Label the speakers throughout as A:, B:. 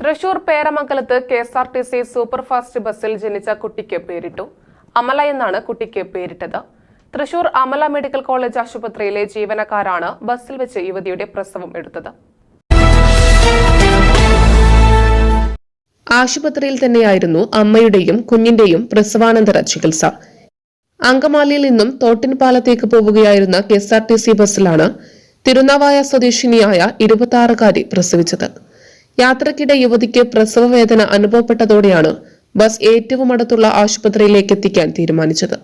A: Thrissur പേരമംഗലത്ത് K S R T C superfast ബസ്സിൽ ജനിച്ച കുട്ടിക്ക് പേരിട്ടു. അമല എന്നാണ് കുട്ടിക്ക് പേരിട്ടത്. തൃശൂർ അമല മെഡിക്കൽ കോളേജ് ആശുപത്രിയിലെ ജീവനക്കാരാണ് ബസ്സിൽ വെച്ച് യുവതിയുടെ പ്രസവം എടുത്തത്. ആശുപത്രിയിൽ തന്നെയായിരുന്നു അമ്മയുടെയും കുഞ്ഞിന്റെയും പ്രസവാനന്തര ചികിത്സ. അങ്കമാലിയിൽ നിന്നും തോട്ടിൻപാലത്തേക്ക് പോവുകയായിരുന്ന K S R T C ബസ്സിലാണ് തിരുനാവായ സ്വദേശിനിയായ ഇരുപത്തിയാറുകാരി പ്രസവിച്ചത്. യാത്രക്കിടെ യുവതിക്ക് പ്രസവ വേദന അനുഭവപ്പെട്ടതോടെയാണ് ബസ് ഏറ്റവും അടുത്തുള്ള ആശുപത്രിയിലേക്ക് എത്തിക്കാൻ തീരുമാനിച്ചത്.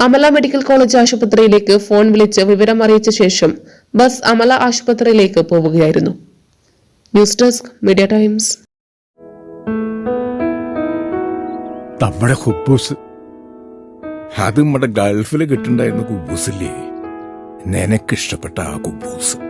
A: അമല മെഡിക്കൽ കോളേജ് ആശുപത്രിയിലേക്ക് ഫോൺ വിളിച്ച് വിവരം അറിയിച്ച ശേഷം ബസ് അമല ആശുപത്രിയിലേക്ക് പോവുകയായിരുന്നു. News desk media times.
B: നമ്മുടെ ഹുബൂസ്. അത് നമ്മുടെ ഗൾഫിൽ കിട്ടുണ്ടായിരുന്ന കുബൂസില്ലേ? നിനക്കിഷ്ടപ്പെട്ട ആ കുബൂസ്.